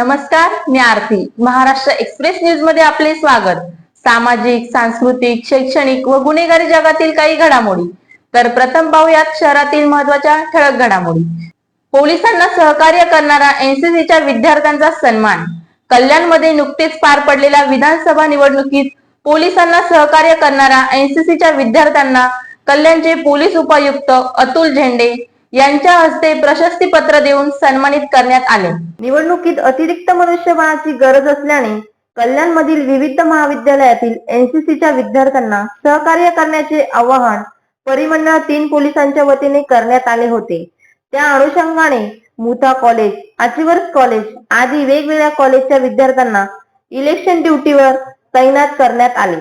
नमस्कार मी आरती. महाराष्ट्र एक्सप्रेस न्यूजमध्ये आपले स्वागत. सामाजिक सांस्कृतिक शैक्षणिक व गुन्हेगारी जगातील काही घडामोडी. तर प्रथम पाहुयात शहरातील महत्त्वाच्या ठळक घडामोडी. पोलिसांना सहकार्य करणारा एनसीसीच्या विद्यार्थ्यांचा सन्मान. कल्याणमध्ये नुकतेच पार पडलेल्या विधानसभा निवडणुकीत पोलिसांना सहकार्य करणारा एनसीसीच्या विद्यार्थ्यांना कल्याणचे पोलीस उपायुक्त अतुल झेंडे यांच्या हस्ते प्रशस्ती पत्र देऊन सन्मानित करण्यात आले. निवडणुकीत अतिरिक्त मनुष्यबळाची गरज असल्याने कल्याणमधील विविध महाविद्यालयातील एनसीसीच्या विद्यार्थ्यांना सहकार्य करण्याचे आवाहन परिमंडळ तीन पोलिसांच्या वतीने करण्यात आले होते. त्या अनुषंगाने मुथा कॉलेज आचिवर्स कॉलेज आदी वेगवेगळ्या कॉलेजच्या विद्यार्थ्यांना इलेक्शन ड्युटीवर तैनात करण्यात आले.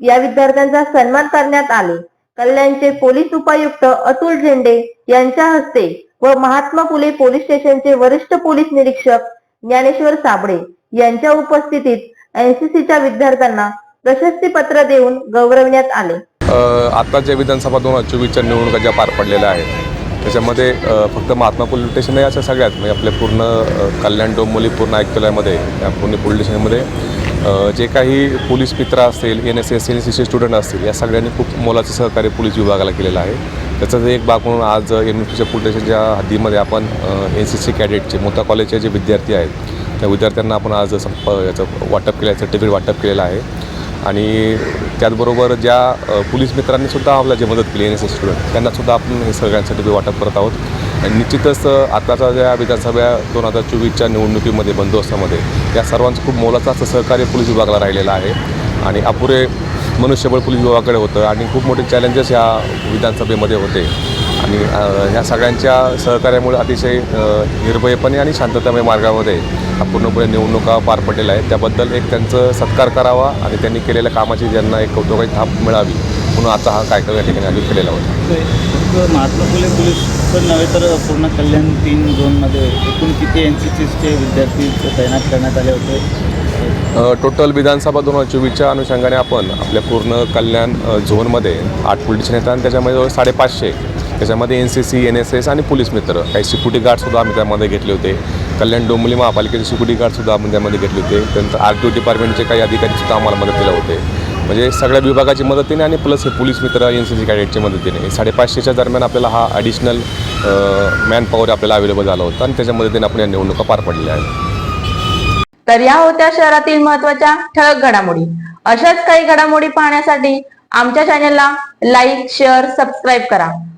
या विद्यार्थ्यांचा सन्मान करण्यात आले. कल्याणचे पोलीस उपायुक्त अतुल झेंडे यांच्या हस्ते व महात्मा फुले पोलीस स्टेशनचे वरिष्ठ पोलीस निरीक्षक ज्ञानेश्वर साबळे यांच्या उपस्थितीत एनसीसीच्या विद्यार्थ्यांना प्रशस्ती पत्र देऊन गौरवण्यात आले. आताच्या आता विधानसभा दोन हजार चोवीसच्या निवडणुका ज्या पार पडलेल्या आहेत त्याच्यामध्ये फक्त महात्मा पोलीस स्टेशन नाही अशा सगळ्यात म्हणजे आपल्या पूर्ण कल्याण डोंबोली पूर्ण ऐक्यलयामध्ये या पुणे पोलीस स्टेशनमध्ये जे काही पोलीस मित्र असतील N S S N S C student असतील या सगळ्यांनी खूप मोलाचं सहकार्य पोलीस विभागाला केलेलं आहे. त्याचाच एक भाग म्हणून आज एन एस सीच्या पोलीस स्टेशनच्या हद्दीमध्ये आपण एन सी सी कॅडेटचे मोठा कॉलेजचे जे विद्यार्थी आहेत त्या विद्यार्थ्यांना आपण आज संप याचं वाटप केलं सर्टिफिकेट वाटप केलेलं आहे. आणि त्याचबरोबर ज्या पोलीस मित्रांनी सुद्धा आपल्याला जे मदत केली एन एस एस स्टुडंट त्यांनासुद्धा आपण हे सगळ्यांसाठी वाटप करत आहोत. आणि निश्चितच आत्ताच्या आताच्या ज्या विधानसभा दोन हजार चोवीसच्या निवडणुकीमध्ये बंदोबस्तामध्ये या सर्वांचं खूप मोलाचं असं सहकार्य पोलीस विभागाला राहिलेलं आहे. आणि अपुरे मनुष्यबळ पोलीस विभागाकडे होतं आणि खूप मोठे चॅलेंजेस ह्या विधानसभेमध्ये होते. आणि ह्या सगळ्यांच्या सहकार्यामुळे अतिशय निर्भयपणे आणि शांततामय मार्गामध्ये हा पूर्णपणे निवडणुका पार पडलेल्या आहेत. त्याबद्दल एक त्यांचं सत्कार करावा आणि त्यांनी केलेल्या कामाची ज्यांना एक कौतुकाची थाप मिळावी म्हणून आता हा कार्यक्रम या ठिकाणी आयोजित केलेला होता. महात्मा फुले पोलीस पण नव्हे तर पूर्ण कल्याण तीन झोनमध्ये एकूण किती एन सी सीचे विद्यार्थी तैनात करण्यात आले होते? टोटल विधानसभा दोन हजार चोवीसच्या अनुषंगाने आपण आपल्या पूर्ण कल्याण झोनमध्ये आठ पोलीस येतात आणि त्याच्यामध्ये जवळ साडेपाचशे त्याच्यामध्ये N C C N S S आणि पोलीस मित्र. काही सिक्युरिटी गार्डसुद्धा आम्ही त्यामध्ये घेतले होते. कल्याण डोंबिवली महापालिकेचे सिक्युरिटी गार्डसुद्धा आम्ही त्यामध्ये घेतले होते. त्यानंतर आर टी ओ डिपार्टमेंटचे काही अधिकारीसुद्धा आम्हाला मदत केले होते. म्हणजे सगळ्या विभागाची मदतीने आणि प्लस हे पोलीस मित्र एन सी सी कॅडेटच्या मदतीने. साडेपाचशेच्या दरम्यान आपल्याला हा ॲडिशनल मॅन पॉवर आपल्याला अवेलेबल झाला होता आणि त्याच्या मदतीने आपण या निवडणुका पार पडलेल्या आहेत. तर या होत्या शहरातील महत्त्वाच्या ठळक घडामोडी. अशाच काही घडामोडी पाहण्यासाठी आमच्या चॅनलला लाईक शेअर सबस्क्राईब करा.